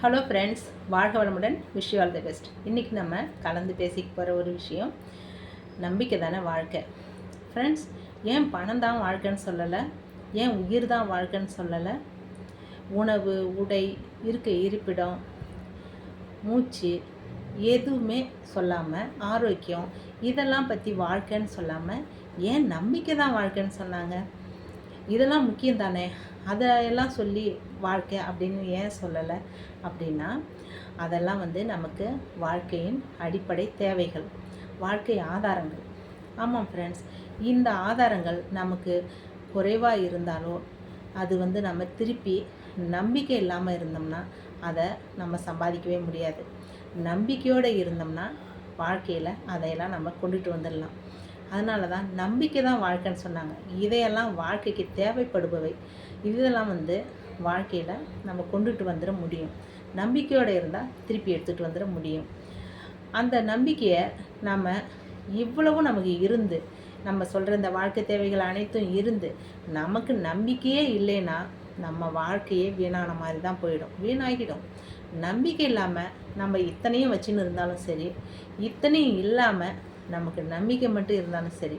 Hello friends வாழ்க வளமுடன் wish all the best இன்றைக்கி நம்ம கலந்து பேசிக்க போகிற ஒரு விஷயம் நம்பிக்கை தானே வாழ்க்கை. ஃப்ரெண்ட்ஸ் ஏன் பணம் தான் வாழ்க்கைன்னு சொல்லலை? ஏன் உயிர் தான் வாழ்க்கைன்னு சொல்லலை? உணவு உடை இருக்க இருப்பிடம் மூச்சு எதுவுமே சொல்லாமல் ஆரோக்கியம் இதெல்லாம் பற்றி வாழ்க்கைன்னு சொல்லாமல் ஏன் நம்பிக்கை தான் வாழ்க்கைன்னு சொன்னாங்க? இதெல்லாம் முக்கியம் தானே அதையெல்லாம் சொல்லி வாழ்க்கை அப்படின்னு ஏன் சொல்லலை? அப்படின்னா அதெல்லாம் வந்து நமக்கு வாழ்க்கையின் அடிப்படை தேவைகள் வாழ்க்கை ஆதாரங்கள். ஆமாம் ஃப்ரெண்ட்ஸ் இந்த ஆதாரங்கள் நமக்கு குறைவாக இருந்தாலோ அது வந்து நம்ம திருப்பி நம்பிக்கை இல்லாமல் இருந்தோம்னா அதை நம்ம சம்பாதிக்கவே முடியாது. நம்பிக்கையோடு இருந்தோம்னா வாழ்க்கையில் அதையெல்லாம் நம்ம கொண்டுட்டு வந்துடலாம். அதனால தான் நம்பிக்கை தான் வாழ்க்கைன்னு சொன்னாங்க. இதையெல்லாம் வாழ்க்கைக்கு தேவைப்படுபவை. இதெல்லாம் வந்து வாழ்க்கையில் நம்ம கொண்டுட்டு வந்துட முடியும். நம்பிக்கையோடு இருந்தால் திருப்பி எடுத்துகிட்டு வந்துட முடியும். அந்த நம்பிக்கையை நம்ம இவ்வளவும் நமக்கு இருந்து நம்ம சொல்கிற இந்த வாழ்க்கை தேவைகள் அனைத்தும் இருந்து நமக்கு நம்பிக்கையே இல்லைன்னா நம்ம வாழ்க்கையே வீணான மாதிரி தான் போயிடும். வீணாகிடும். நம்பிக்கை இல்லாமல் நம்ம இத்தனையும் வச்சுன்னு இருந்தாலும் சரி இத்தனையும் இல்லாமல் நமக்கு நம்பிக்கை மட்டும் இருந்தாலும் சரி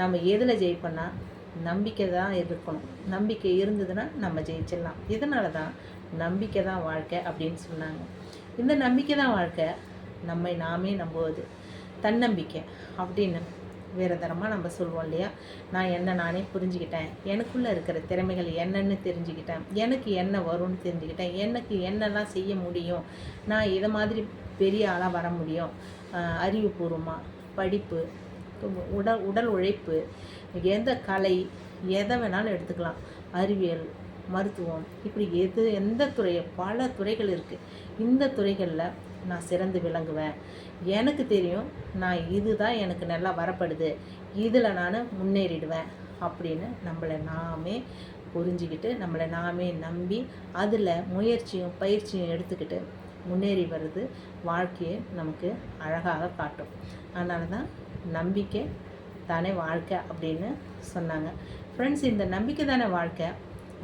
நம்ம எதில் ஜெயிப்போன்னா நம்பிக்கை தான் இருக்கணும். நம்பிக்கை இருந்ததுன்னா நம்ம ஜெயிச்சிடலாம். இதனால தான் நம்பிக்கை தான் வாழ்க்கை அப்படின்னு சொன்னாங்க. இந்த நம்பிக்கை தான் வாழ்க்கை நம்மை நாமே நம்புவது. தன்னம்பிக்கை அப்படின்னு வேறு தரமாக நம்ம சொல்லுவோம் இல்லையா? நான் என்ன நானே புரிஞ்சுக்கிட்டேன். எனக்குள்ளே இருக்கிற திறமைகள் என்னென்னு தெரிஞ்சுக்கிட்டேன். எனக்கு என்ன வரும்னு தெரிஞ்சுக்கிட்டேன். எனக்கு என்னெல்லாம் செய்ய முடியும்? நான் இதை மாதிரி பெரிய ஆளாக வர முடியும்? அறிவுபூர்வமாக படிப்பு உடல் உடல் உழைப்பு எந்த கலை எதை வேணாலும் எடுத்துக்கலாம். அறிவியல் மருத்துவம் இப்படி எது எந்த துறை பல துறைகள் இருக்குது இந்த துறைகளில் நான் சிறந்து விளங்குவேன். எனக்கு தெரியும் நான் இதுதான் எனக்கு நல்லா வரப்படுது. இதில் நான் முன்னேறிடுவேன் அப்படின்னு நம்மளை நாமே புரிஞ்சுக்கிட்டு நம்மளை நாமே நம்பி அதில் முயற்சியும் பயிற்சியும் எடுத்துக்கிட்டு முன்னேறி வருது. வாழ்க்கையை நமக்கு அழகாக காட்டும். அதனால தான் நம்பிக்கை தானே வாழ்க்கை அப்படின்னு சொன்னாங்க. ஃப்ரெண்ட்ஸ் இந்த நம்பிக்கை தானே வாழ்க்கை?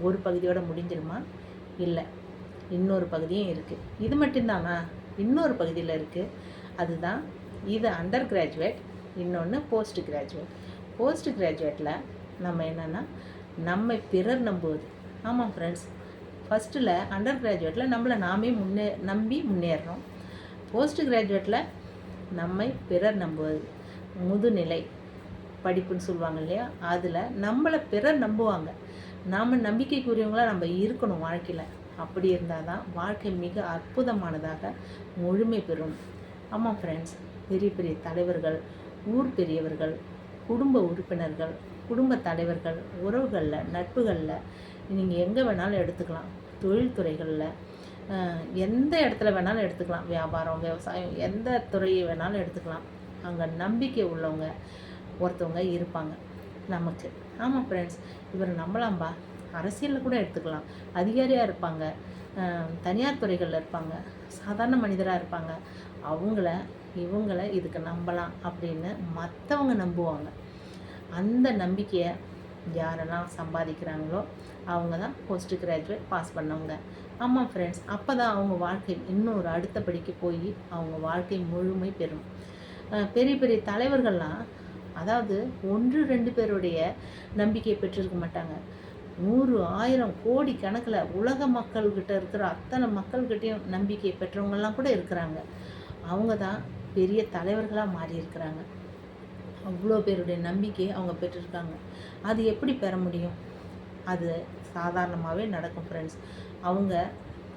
ஒரு பகுதியோடு முடிஞ்சிருமா? இல்லை. இன்னொரு பகுதியும் இருக்குது இது மட்டும்தானா? இன்னொரு பகுதியில் இருக்குது அதுதான் இது அண்டர் கிராஜுவேட் இன்னொன்று போஸ்ட் கிராஜுவேட் போஸ்ட் கிராஜுவேட்டில் நம்ம என்னென்னா நம்மை பிறர் நம்புவது. ஆமாம் ஃப்ரெண்ட்ஸ் ஃபஸ்ட்டில் அண்டர் கிராஜுவேட்டில் நம்மளை நாமே முன்னே நம்பி முன்னேறோம் போஸ்ட் கிராஜுவேட்டில் நம்மை பிறர் நம்புவது. முதுநிலை படிப்புன்னு சொல்லுவாங்க இல்லையா? அதில் நம்மளை பிறர் நம்புவாங்க. நாம் நம்பிக்கைக்குரியவங்களாக நம்ம இருக்கணும் வாழ்க்கையில். அப்படி இருந்தால் தான் வாழ்க்கை மிக அற்புதமானதாக முழுமை பெறும். ஆமாம் ஃப்ரெண்ட்ஸ் பெரிய பெரிய தலைவர்கள் ஊர் பெரியவர்கள் குடும்ப உறுப்பினர்கள் குடும்ப தலைவர்கள் உறவுகளில் நட்புகளில் நீங்கள் எங்கே வேணாலும் எடுத்துக்கலாம். தொழில்துறைகளில். எந்த இடத்துல வேணாலும் எடுத்துக்கலாம். வியாபாரம் விவசாயம் எந்த துறையை வேணாலும் எடுத்துக்கலாம். அங்கே நம்பிக்கை உள்ளவங்க ஒருத்தவங்க இருப்பாங்க. நமக்கு. ஆமாம் ஃப்ரெண்ட்ஸ் இவர் நம்பலாம்பா. அரசியலில் கூட எடுத்துக்கலாம். அதிகாரியாக இருப்பாங்க. தனியார் துறைகளில் இருப்பாங்க. சாதாரண மனிதராக இருப்பாங்க. அவங்கள இவங்கள இதுக்கு நம்பலாம் அப்படின்னு மற்றவங்க நம்புவாங்க. அந்த நம்பிக்கையை யாரெல்லாம் சம்பாதிக்கிறாங்களோ அவங்க தான் போஸ்ட் கிராஜுவேட் பாஸ் பண்ணவங்க. ஆமாம் ஃப்ரெண்ட்ஸ் அப்போ தான் அவங்க வாழ்க்கை இன்னொரு அடுத்த படிக்கு போய் அவங்க வாழ்க்கை முழுமை பெறும். பெரிய பெரிய தலைவர்கள்லாம் அதாவது ஒன்று ரெண்டு பேருடைய நம்பிக்கையை பெற்றிருக்க மாட்டாங்க. நூறு ஆயிரம் கோடி கணக்கில் உலக மக்கள்கிட்ட இருக்கிற அத்தனை மக்கள்கிட்டையும் நம்பிக்கை பெற்றவங்கெல்லாம் கூட இருக்கிறாங்க. அவங்க தான் பெரிய தலைவர்களாக மாறி இருக்கிறாங்க அவ்வளோ பேருடைய நம்பிக்கையை அவங்க பெற்றிருக்காங்க. அது எப்படி பெற முடியும்? அது சாதாரணமாகவே நடக்கும் ஃப்ரெண்ட்ஸ் அவங்க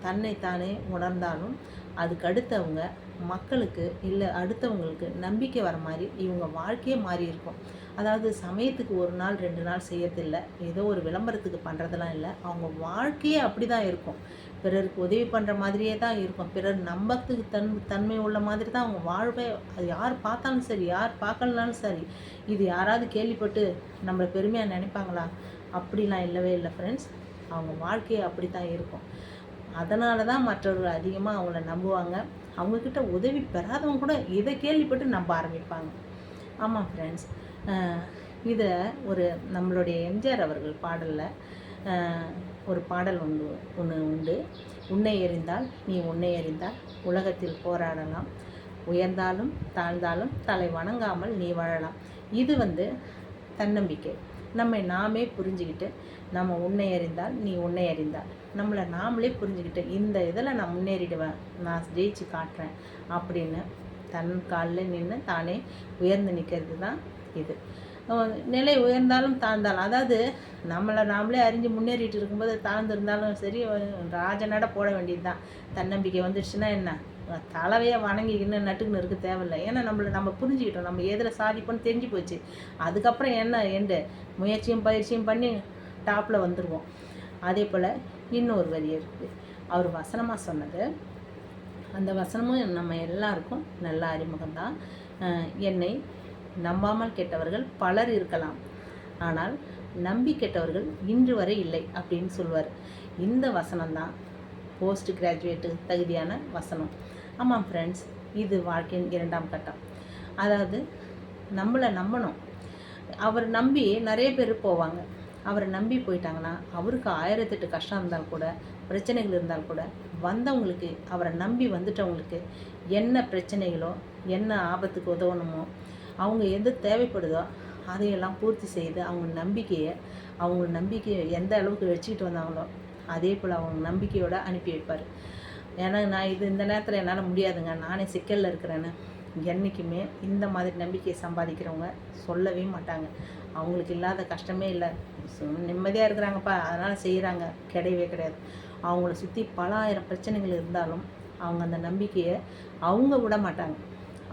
தன்னைத்தானே உணர்ந்தாலும் அதுக்கு அடுத்தவங்க மக்களுக்கு இல்லை அடுத்தவங்களுக்கு நம்பிக்கை வர மாதிரி இவங்க வாழ்க்கையே மாறி இருக்கும் அதாவது சமயத்துக்கு ஒரு நாள் ரெண்டு நாள் செய்யறதில்ல. ஏதோ ஒரு விளம்பரத்துக்கு பண்ணுறதெல்லாம் இல்லை. அவங்க வாழ்க்கையே அப்படி தான் இருக்கும். பிறருக்கு உதவி பண்ணுற மாதிரியே தான் இருக்கும். பிறர் நம்பத்துக்கு தன் தன்மை உள்ள மாதிரி தான் அவங்க வாழ்வே அது யார் பார்த்தாலும் சரி யார் பார்க்கலனாலும் சரி இது யாராவது கேள்விப்பட்டு நம்மளை பெருமையாக நினைப்பாங்களா? அப்படிலாம் இல்லவே இல்லை ஃப்ரெண்ட்ஸ் அவங்க வாழ்க்கையே அப்படி தான் இருக்கும். அதனால தான் மற்றவர்கள் அதிகமாக அவங்கள நம்புவாங்க. அவங்கக்கிட்ட உதவி பெறாதவங்க கூட இதை கேள்விப்பட்டு நம்ப ஆரம்பிப்பாங்க. ஆமாம் ஃப்ரெண்ட்ஸ் இதை ஒரு நம்மளுடைய எம்ஜிஆர் அவர்கள் பாடலில் ஒரு பாடல் ஒன்று ஒன்று உண்டு. உன்னை எறிந்தால் நீ உன்னை எறிந்தால் உலகத்தில் போராடலாம். உயர்ந்தாலும் தாழ்ந்தாலும் தலை வணங்காமல் நீ வாழலாம். இது வந்து தன்னம்பிக்கை. நம்மை நாமே புரிஞ்சுக்கிட்டு நம்ம உன்னை அறிந்தால் நீ உன்னை அறிந்தால் நம்மளை நாமளே புரிஞ்சுக்கிட்டு இந்த இதில் நான் முன்னேறிடுவேன் நான் ஜெயிச்சு காட்டுறேன். அப்படின்னு தன் காலில் நின்று தானே உயர்ந்து நிற்கிறது தான் இது நிலை உயர்ந்தாலும் தாழ்ந்தாலும் அதாவது நம்மளை நாமளே அறிஞ்சு முன்னேறிட்டு இருக்கும்போது தாழ்ந்திருந்தாலும் சரி ராஜநட போட வேண்டியது தான் தன்னம்பிக்கை வந்துடுச்சுன்னா என்ன? தலைவையை வணங்கிக்கின்னு நட்டுக்குன்னு இருக்க தேவையில்லை. ஏன்னா நம்மளை நம்ம புரிஞ்சுக்கிட்டோம். நம்ம எதில் சாதிப்போம்னு தெரிஞ்சு போச்சு. அதுக்கப்புறம் என்ன எண்டு? முயற்சியும் பயிற்சியும் பண்ணி டாப்பில் வந்துடுவோம் அதே போல் இன்னொரு வரி இருக்குது அவர் வசனமாக சொன்னது அந்த வசனமும் நம்ம எல்லாருக்கும் நல்ல அறிமுகம் தான் என்னை நம்பாமல் கேட்டவர்கள் பலர் இருக்கலாம். ஆனால் நம்பி கெட்டவர்கள் இன்று வரை இல்லை அப்படின்னு சொல்லுவார் இந்த வசனம்தான் போஸ்ட் கிராஜுவேட்டு தகுதியான வசனம். ஆமாம் ஃப்ரெண்ட்ஸ் இது வாழ்க்கையின் இரண்டாம் கட்டம். அதாவது நம்மளை நம்பணும். அவர் நம்பி நிறைய பேர் போவாங்க. அவரை நம்பி போயிட்டாங்கன்னா அவருக்கு ஆயிரத்தெட்டு கஷ்டம் இருந்தால் கூட பிரச்சனைகள் இருந்தால் கூட வந்தவங்களுக்கு அவரை நம்பி வந்துட்டவங்களுக்கு என்ன பிரச்சனைகளோ என்ன ஆபத்துக்கு உதவணுமோ அவங்க எது தேவைப்படுதோ அதையெல்லாம் பூர்த்தி செய்து அவங்க நம்பிக்கையை அவங்க நம்பிக்கையை எந்த அளவுக்கு வச்சுக்கிட்டு வந்தாங்களோ அதே போல் அவங்க நம்பிக்கையோடு அனுப்பி வைப்பார். ஏன்னா நான் இது இந்த நேரத்தில் என்னால் முடியாதுங்க. நானே சிக்கலில் இருக்கிறேன்னு. என்றைக்குமே இந்த மாதிரி நம்பிக்கையை சம்பாதிக்கிறவங்க சொல்லவே மாட்டாங்க. அவங்களுக்கு இல்லாத கஷ்டமே இல்லை. நிம்மதியாக இருக்கிறாங்கப்பா. அதனால் செய்கிறாங்க கிடையவே கிடையாது. அவங்கள சுற்றி பல ஆயிரம் பிரச்சனைகள் இருந்தாலும் அவங்க அந்த நம்பிக்கையை அவங்க விட மாட்டாங்க.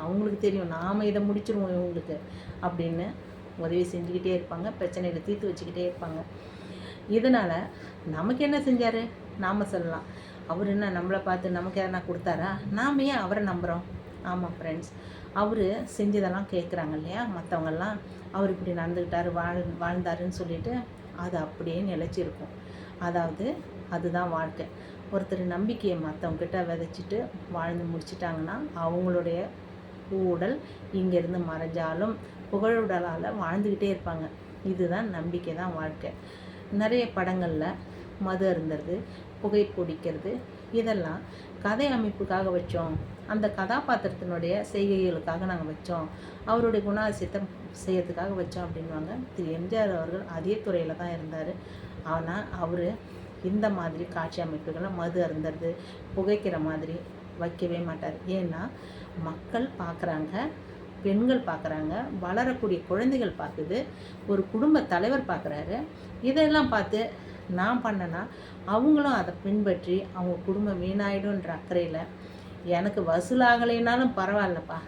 அவங்களுக்கு தெரியும். நாம் இதை முடிச்சிருவோம் இவங்களுக்கு அப்படின்னு உதவி செஞ்சுக்கிட்டே இருப்பாங்க. பிரச்சனைகளை தீர்த்து வச்சுக்கிட்டே இருப்பாங்க. இதனால் நமக்கு என்ன செஞ்சார்? நாம் சொல்லலாம். அவர் என்ன நம்மளை பார்த்து நமக்கு எதனா கொடுத்தாரா? நாம் ஏன் அவரை நம்புகிறோம் ஆமாம் ஃப்ரெண்ட்ஸ் அவர் செஞ்சதெல்லாம் கேட்குறாங்க இல்லையா? மற்றவங்கெல்லாம் அவர் இப்படி நடந்துக்கிட்டார் வாழ் வாழ்ந்தாருன்னு சொல்லிட்டு அது அப்படியே நிலச்சிருக்கும். அதாவது அதுதான் வாழ்க்கை. ஒருத்தர் நம்பிக்கையை மற்றவங்கிட்ட விதைச்சிட்டு வாழ்ந்து முடிச்சிட்டாங்கன்னா அவங்களுடைய பூவுடல் இங்கேருந்து மறைஞ்சாலும் புகழுடலால் வாழ்ந்துக்கிட்டே இருப்பாங்க. இதுதான் நம்பிக்கை தான் வாழ்க்கை. நிறைய படங்களில் மது அருந்துறது புகை பிடிக்கிறது இதெல்லாம் கதை அமைப்புக்காக வச்சோம். அந்த கதாபாத்திரத்தினுடைய செய்கைகளுக்காக நாங்கள் வச்சோம். அவருடைய குணாதிசயத்தை செய்யறதுக்காக வச்சோம் அப்படின்வாங்க திரு. எம்ஜிஆர் அவர்கள் அதே துறையில் தான் இருந்தார். ஆனால் அவர் இந்த மாதிரி காட்சி அமைப்புகளை மது அருந்துறது புகைக்கிற மாதிரி வைக்கவே மாட்டார். ஏன்னா மக்கள் பார்க்குறாங்க பெண்கள் பார்க்குறாங்க வளரக்கூடிய குழந்தைகள் பார்க்குது ஒரு குடும்ப தலைவர் பார்க்குறாரு. இதெல்லாம் பார்த்து நான் பண்ணேன்னா அவங்களும் அதை பின்பற்றி அவங்க குடும்பம் வீணாயிடும்ன்ற அக்கறையில் எனக்கு வசூலாகலைனாலும் பரவாயில்லப்பா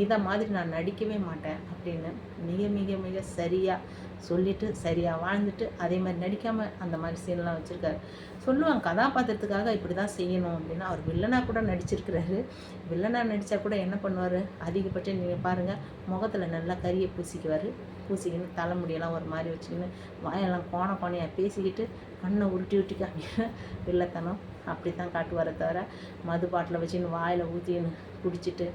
இதை மாதிரி நான் நடிக்கவே மாட்டேன் அப்படின்னு மிக மிக மிக சரியாக சொல்லிட்டு சரியாக வாழ்ந்துட்டு அதே மாதிரி நடிக்காமல் அந்த மாதிரி சீன்லாம் வச்சுருக்காரு. சொல்லுவாங்க கதாபாத்திரத்துக்காக இப்படி தான் செய்யணும் அப்படின்னு. அவர் வில்லனாக கூட நடிச்சிருக்கிறாரு. வில்லனாக நடித்தா கூட என்ன பண்ணுவார்? அதிகபட்சம் நீங்கள் பாருங்கள் முகத்தில் நல்லா கறியை பூசிக்குவார். பூசிக்கின்னு தலைமுடியெல்லாம் ஒரு மாதிரி வச்சுக்கின்னு வாயெல்லாம் கோண கோணையாக பேசிக்கிட்டு கண்ணை உருட்டி உருட்டி காமிக்கிற வில்லத்தனம் அப்படி தான் காட்டுவாரே தவிர மது பாட்டில் வச்சுன்னு வாயில் ஊற்றின்னு குடிச்சிட்டு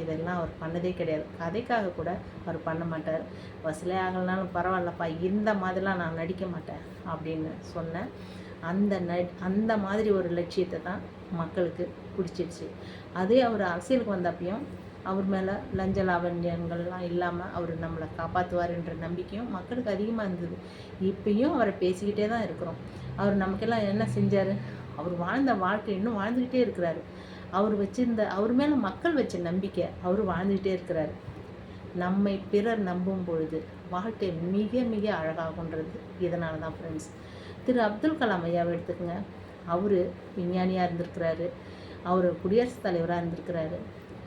இதெல்லாம் அவர் பண்ணதே கிடையாது. கதைக்காக கூட அவர் பண்ண மாட்டார். வசூலே ஆகலைனாலும் பரவாயில்லப்பா இந்த மாதிரிலாம் நான் நடிக்க மாட்டேன் அப்படின்னு சொன்னேன். அந்த ந அந்த மாதிரி ஒரு லட்சியத்தை தான் மக்களுக்கு பிடிச்சிடுச்சு அதே அவர் அரசியலுக்கு வந்தப்பையும் அவர் மேலே லஞ்ச லாவண்யங்கள்லாம் இல்லாமல் அவர் நம்மளை காப்பாற்றுவாருன்ற நம்பிக்கையும் மக்களுக்கு அதிகமாக இருந்தது. இப்பயும் அவரை பேசிக்கிட்டே தான் இருக்கிறோம். அவர் நமக்கெல்லாம் என்ன செஞ்சார்? அவர் வாழ்ந்த வாழ்க்கை இன்னும் வாழ்ந்துக்கிட்டே இருக்கிறாரு. அவர் வச்சிருந்த அவர் மேலே மக்கள் வச்ச நம்பிக்கை அவர் வாழ்ந்துக்கிட்டே இருக்கிறாரு. நம்மை பிறர் நம்பும் பொழுது வாழ்க்கை மிக மிக அழகாகுன்றது இதனால தான் ஃப்ரெண்ட்ஸ் திரு அப்துல் கலாம் ஐயாவை எடுத்துக்கோங்க. அவர் விஞ்ஞானியாக இருந்திருக்கிறாரு. அவர் குடியரசுத் தலைவராக இருந்திருக்கிறாரு.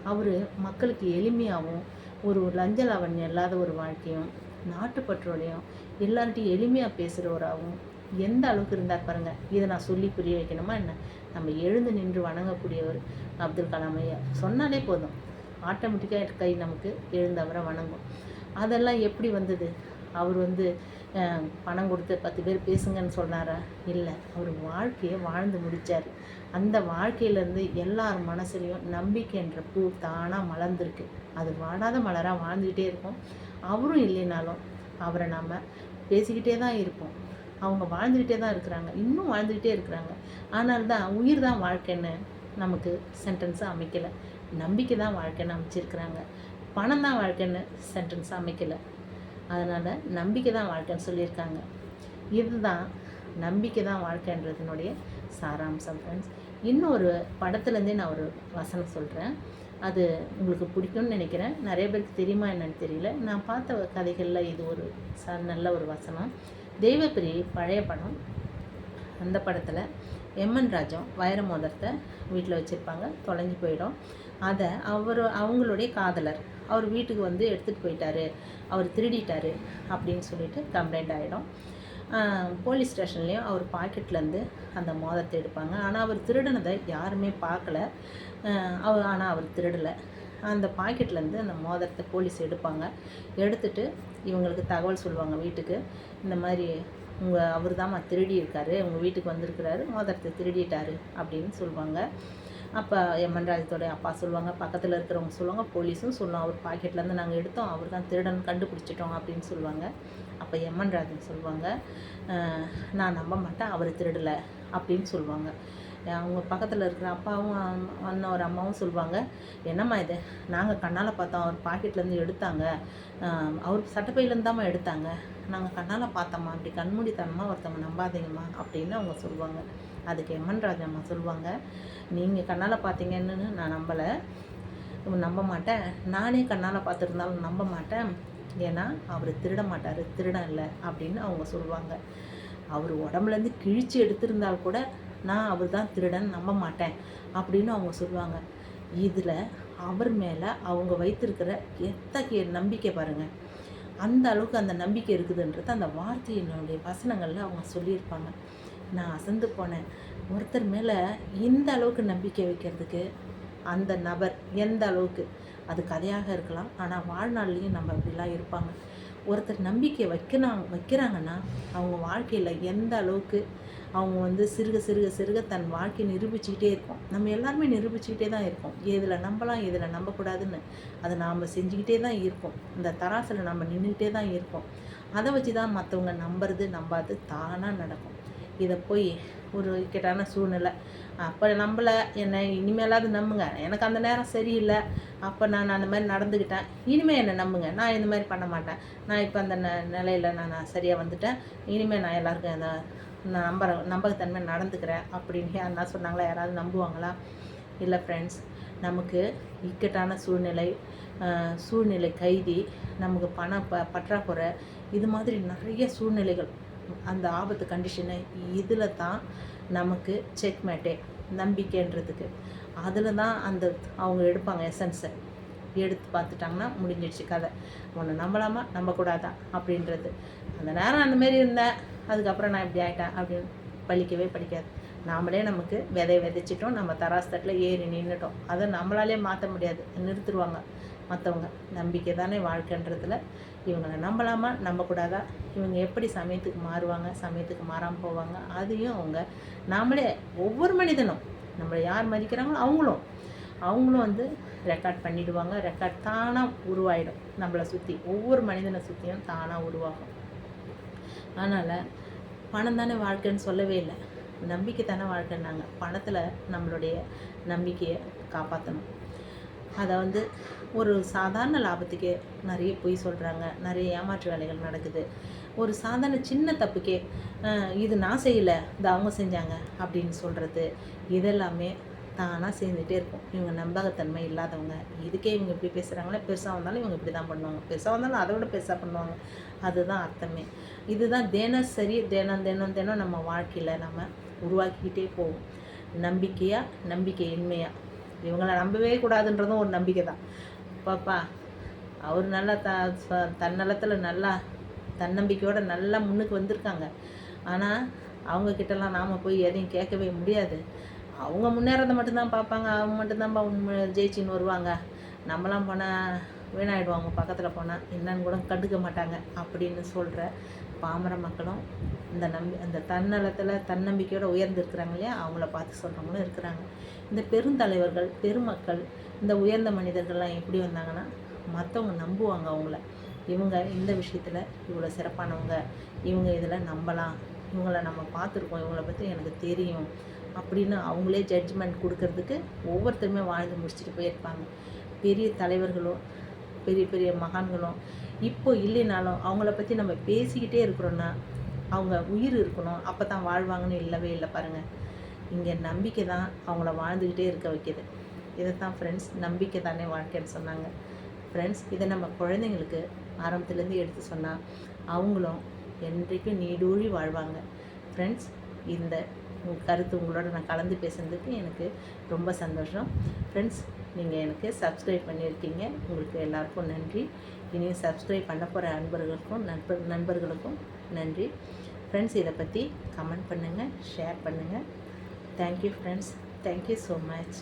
அவர் மக்களுக்கு எளிமையாகவும் ஒரு லஞ்ச லாவண்யம் இல்லாத ஒரு வாழ்க்கையும் நாட்டுப்பற்றோடையும் எல்லார்ட்டையும் எளிமையாக பேசுகிறவராகவும் எந்த அளவுக்கு இருந்தார் பாருங்கள் இதை நான் சொல்லி புரிய வைக்கணுமா என்ன? நம்ம எழுந்து நின்று வணங்கக்கூடியவர் அப்துல் கலாம் ஐயா. சொன்னாலே போதும். ஆட்டோமேட்டிக்காக கை நமக்கு எழுந்தவரை வணங்கும். அதெல்லாம் எப்படி வந்தது? அவர் வந்து பணம் கொடுத்து பத்து பேர் பேசுங்கன்னு சொன்னாரா? இல்லை. அவர் வாழ்க்கையை வாழ்ந்து முடித்தார் அந்த வாழ்க்கையிலேருந்து எல்லார் மனசுலையும் நம்பிக்கைன்ற பூ தானாக மலர்ந்துருக்கு. அது வாடாத மலராக வாழ்ந்துக்கிட்டே இருக்கும். அவரும் இல்லைனாலும் அவரை நாம் பேசிக்கிட்டே தான் இருப்போம். அவங்க வாழ்ந்துக்கிட்டே தான் இருக்கிறாங்க. இன்னும் வாழ்ந்துக்கிட்டே இருக்கிறாங்க. ஆனால் தான் உயிர் தான் வாழ்க்கைன்னு நமக்கு சென்டென்ஸாக அமைக்கலை. நம்பிக்கை தான் வாழ்க்கைன்னு அமைச்சிருக்கிறாங்க. பணம் தான் வாழ்க்கைன்னு சென்டென்ஸாக அமைக்கலை. அதனால் நம்பிக்கை தான் வாழ்க்கைன்னு சொல்லியிருக்காங்க. இதுதான் நம்பிக்கை தான் வாழ்க்கைன்றதுனுடைய சாராம்சம் ஃப்ரெண்ட்ஸ் இன்னொரு படத்துலேருந்தே நான் ஒரு வசனம் சொல்கிறேன் அது உங்களுக்கு பிடிக்கும்னு நினைக்கிறேன். நிறைய பேருக்கு தெரியுமா என்னன்னு தெரியல. நான் பார்த்த கதைகளில் இது ஒரு ச நல்ல ஒரு வசனம். தெய்வப்பிரி பழைய படம். அந்த படத்தில் எம்என் ராஜம் வைர மோதிரத்தை வீட்டில் வச்சுருப்பாங்க. தொலைஞ்சு போயிடும். அதை அவர் அவங்களுடைய காதலர் அவர் வீட்டுக்கு வந்து எடுத்துகிட்டு போயிட்டாரு. அவர் திருடிட்டாரு அப்படின்னு சொல்லிட்டு கம்ப்ளைண்ட் ஆகிடும் போலீஸ் ஸ்டேஷன்லேயும் அவர் பாக்கெட்லேருந்து அந்த மோதிரத்தை எடுப்பாங்க. ஆனால் அவர் திருடினதை யாருமே பார்க்கல. அவர் ஆனால் அவர் திருடலை. அந்த பாக்கெட்லேருந்து அந்த மோதிரத்தை போலீஸ் எடுப்பாங்க. எடுத்துட்டு இவங்களுக்கு தகவல் சொல்லுவாங்க வீட்டுக்கு. இந்த மாதிரி உங்கள் அவர் தான் திருடி இருக்காரு உங்கள் வீட்டுக்கு வந்திருக்கிறாரு. மோதிரத்தை திருடிட்டாரு அப்படின்னு சொல்லுவாங்க. அப்போ எம்என் ராஜத்தோடைய அப்பா சொல்லுவாங்க பக்கத்தில் இருக்கிறவங்க சொல்லுவாங்க போலீஸும் சொல்லுவோம் அவர் பாக்கெட்லேருந்து நாங்கள் எடுத்தோம் அவர் தான் திருடன் கண்டுபிடிச்சிட்டோம் அப்படின்னு சொல்லுவாங்க. அப்போ எம்என் ராஜன் சொல்லுவாங்க நான் நம்ப மாட்டேன் அவர் திருடலை அப்படின்னு சொல்லுவாங்க. அவங்க பக்கத்தில் இருக்கிற அப்பாவும் அண்ணன் ஒரு அம்மாவும் சொல்லுவாங்க என்னம்மா இது? நாங்கள் கண்ணால் பார்த்தோம். அவர் பாக்கெட்லேருந்து எடுத்தாங்க. அவர் சட்டப்பையிலேருந்து தாம்மா எடுத்தாங்க. நாங்கள் கண்ணால் பார்த்தோம்மா. அப்படி கண்மூடித்தனமாக ஒருத்தவங்க நம்பாதீங்கம்மா அப்படின்னு அவங்க சொல்லுவாங்க. அதுக்கு எம்மன் ராஜம்மா சொல்லுவாங்க நீங்கள் கண்ணால் பார்த்தீங்கன்னு நான் நம்பலை. நம்ப மாட்டேன். நானே கண்ணால் பார்த்துருந்தாலும் நம்ப மாட்டேன். ஏன்னா அவர் திருட மாட்டார். திருடம் இல்லை அப்படின்னு அவங்க சொல்லுவாங்க. அவர் உடம்புலேருந்து கிழிச்சு எடுத்திருந்தால் கூட நான் அவர் தான் திருடன் நம்ப மாட்டேன் அப்படின்னு அவங்க சொல்லுவாங்க. இதில் அவர் மேலே அவங்க வைத்திருக்கிற எத்தகைய நம்பிக்கை பாருங்கள் அந்த அளவுக்கு அந்த நம்பிக்கை இருக்குதுன்றது அந்த வார்த்தையினுடைய வசனங்களில் அவங்க சொல்லியிருப்பாங்க. நான் அசந்து போனேன். ஒருத்தர் மேலே இந்த அளவுக்கு நம்பிக்கை வைக்கிறதுக்கு அந்த நபர் எந்த அளவுக்கு? அது கதையாக இருக்கலாம். ஆனால் வாழ்நாள்லேயும் நம்ம அப்படிலாம் இருப்பாங்க. ஒருத்தர் நம்பிக்கை வைக்கிறாங்க வைக்கிறாங்கன்னா அவங்க வாழ்க்கையில் எந்த அளவுக்கு அவங்க வந்து சிறுக சிறுக சிறுக தன் வாழ்க்கையை நிரூபிச்சுக்கிட்டே இருக்கோம். நம்ம எல்லாருமே நிரூபிச்சுக்கிட்டே தான் இருக்கோம். எதில் நம்பலாம் எதில் நம்பக்கூடாதுன்னு. அதை நாம் செஞ்சுக்கிட்டே தான் இருக்கோம். இந்த தராசில் நம்ம நின்றுக்கிட்டே தான் இருக்கோம். அதை வச்சு தான் மற்றவங்க நம்புறது நம்பாது தானாக நடக்கும். இதை போய் ஒரு இக்கட்டான சூழ்நிலை. அப்போ நம்பலை என்னை இனிமேலாவது நம்புங்க. எனக்கு அந்த நேரம் சரியில்லை. அப்போ நான் அந்த மாதிரி நடந்துக்கிட்டேன். இனிமேல் என்னை நம்புங்க. நான் இந்த மாதிரி பண்ண மாட்டேன். நான் இப்போ அந்த ந நிலையில் நான் சரியாக வந்துட்டேன். இனிமேல் நான் எல்லாருக்கும் அந்த நம்புற நம்பகத்தன்மை நடந்துக்கிறேன் அப்படின்னு யாருன்னா சொன்னாங்களா? யாராவது நம்புவாங்களா? இல்லை ஃப்ரெண்ட்ஸ் நமக்கு இக்கட்டான சூழ்நிலை சூழ்நிலை கைதி நமக்கு பண ப பற்றாக்குறை இது மாதிரி நிறைய சூழ்நிலைகள். அந்த ஆபத்து கண்டிஷனு இதில் தான் நமக்கு செக்மேட்டே நம்பிக்கைன்றதுக்கு. அதில் தான் அந்த அவங்க எடுப்பாங்க எசன்ஸை எடுத்து பார்த்துட்டாங்கன்னா முடிஞ்சிடுச்சு கதை. ஒன்று நம்பலாமா? நம்பக்கூடாதா? அப்படின்றது. அந்த நேரம் அந்தமாரி இருந்தேன். அதுக்கப்புறம் நான் இப்படி ஆகிட்டேன் அப்படின்னு பழிக்கவே படிக்காது. நாமளே நமக்கு விதை விதைச்சிட்டோம் நம்ம தராசு தட்டில் ஏறி நின்றுட்டோம் அதை நம்மளாலே மாற்ற முடியாது. நிறுத்துருவாங்க மற்றவங்க நம்பிக்கை தானே வாழ்க்கைன்றதுல. இவங்களை நம்பலாமா? நம்பக்கூடாதா? இவங்க எப்படி சமயத்துக்கு மாறுவாங்க? சமயத்துக்கு மாறாமல் போவாங்க? அதையும் அவங்க நாமளே ஒவ்வொரு மனிதனும் நம்மளை யார் மதிக்கிறாங்களோ அவங்களும் அவங்களும் வந்து ரெக்கார்ட் பண்ணிவிடுவாங்க ரெக்கார்ட் தானாக உருவாயிடும். நம்மளை சுற்றி ஒவ்வொரு மனிதனை சுற்றியும் தானாக உருவாகும். அதனால் பணம் தானே வாழ்க்கைன்னு சொல்லவே இல்லை. நம்பிக்கை தானே வாழ்க்கைன்னாங்க. பணத்தில் நம்மளுடைய நம்பிக்கையை காப்பாற்றணும் அதை வந்து ஒரு சாதாரண லாபத்துக்கே நிறைய பொய் சொல்கிறாங்க நிறைய ஏமாற்று வேலைகள் நடக்குது. ஒரு சாதாரண சின்ன தப்புக்கே இது நான் செய்யலை இது அவங்க செஞ்சாங்க அப்படின்னு சொல்கிறது இதெல்லாமே தானாக சேர்ந்துகிட்டே இருக்கும். இவங்க நம்பகத்தன்மை இல்லாதவங்க. இதுக்கே இவங்க இப்படி பேசுகிறாங்களே பெருசாக வந்தாலும் இவங்க இப்படி தான் பண்ணுவாங்க. பெருசாக வந்தாலும் அதை விட பெருசாக பண்ணுவாங்க. அதுதான் அர்த்தமே. இதுதான் தினசரி தினம் தினம் தினம் நம்ம வாழ்க்கையில் நம்ம உருவாக்கிக்கிட்டே போவோம். நம்பிக்கையாக நம்பிக்கை இன்மையாக இவங்களை நம்பவே கூடாதுன்றதும் ஒரு நம்பிக்கை தான். பாப்பா அவர் நல்லா த தன்னலத்தில் நல்லா தன்னம்பிக்கையோடு நல்லா முன்னுக்கு வந்திருக்காங்க. ஆனால் அவங்கக்கிட்டலாம் நாம் போய் எதையும் கேட்கவே முடியாது. அவங்க முன்னேறதை மட்டும்தான் பார்ப்பாங்க அவங்க மட்டும்தான் ஜெயிச்சின்னு வருவாங்க. நம்மளாம் போனால் வீணாயிடுவாங்க பக்கத்தில் போனால் என்னன்னு கூட கண்டுக்க மாட்டாங்க அப்படின்னு சொல்கிற பாமர மக்களும் இந்த நம்பி அந்த தன்னலத்தில் தன்னம்பிக்கையோடு உயர்ந்திருக்கிறாங்க இல்லையா? அவங்கள பார்த்து சொல்கிறவங்களும் இருக்கிறாங்க. இந்த பெருந்தலைவர்கள் பெருமக்கள் இந்த உயர்ந்த மனிதர்கள்லாம் எப்படி வந்தாங்கன்னா மற்றவங்க நம்புவாங்க அவங்கள. இவங்க இந்த விஷயத்தில் இவ்வளோ சிறப்பானவங்க இவங்க இதில் நம்பலாம் இவங்கள நம்ம பார்த்துருக்கோம் இவங்கள பற்றி எனக்கு தெரியும் அப்படின்னு அவங்களே ஜட்ஜ்மெண்ட் கொடுக்கறதுக்கு ஒவ்வொருத்தருமே வாழ்ந்து முடிச்சுட்டு போயிருப்பாங்க. பெரிய தலைவர்களும் பெரிய பெரிய மகான்களும் இப்போ இல்லைனாலும் அவங்கள பற்றி நம்ம பேசிக்கிட்டே இருக்கிறோன்னா அவங்க உயிர் இருக்கணும். அப்போ தான் வாழ்வாங்கன்னு இல்லவே இல்லை பாருங்கள் இங்கே நம்பிக்கை தான் அவங்கள வாழ்ந்துக்கிட்டே இருக்க வைக்கிது. இதை தான் ஃப்ரெண்ட்ஸ் நம்பிக்கை தானே வாழ்க்கைன்னு சொன்னாங்க. ஃப்ரெண்ட்ஸ் இதை நம்ம குழந்தைங்களுக்கு ஆரம்பத்துலேருந்து எடுத்து சொன்னால் அவங்களும் என்றைக்கும் நீடூழி வாழ்வாங்க. ஃப்ரெண்ட்ஸ் இந்த கருத்து உங்களோட நான் கலந்து பேசுனதுக்கு எனக்கு ரொம்ப சந்தோஷம். ஃப்ரெண்ட்ஸ் நீங்கள் எனக்கு சப்ஸ்கிரைப் பண்ணியிருக்கீங்க. உங்களுக்கு எல்லாருக்கும் நன்றி. இனியும் சப்ஸ்கிரைப் பண்ண போகிற அன்பர்களுக்கும் நண்பர் நண்பர்களுக்கும் நன்றி. ஃப்ரெண்ட்ஸ் இதை பற்றி கமெண்ட் பண்ணுங்கள் ஷேர் பண்ணுங்கள் thank you friends thank you so much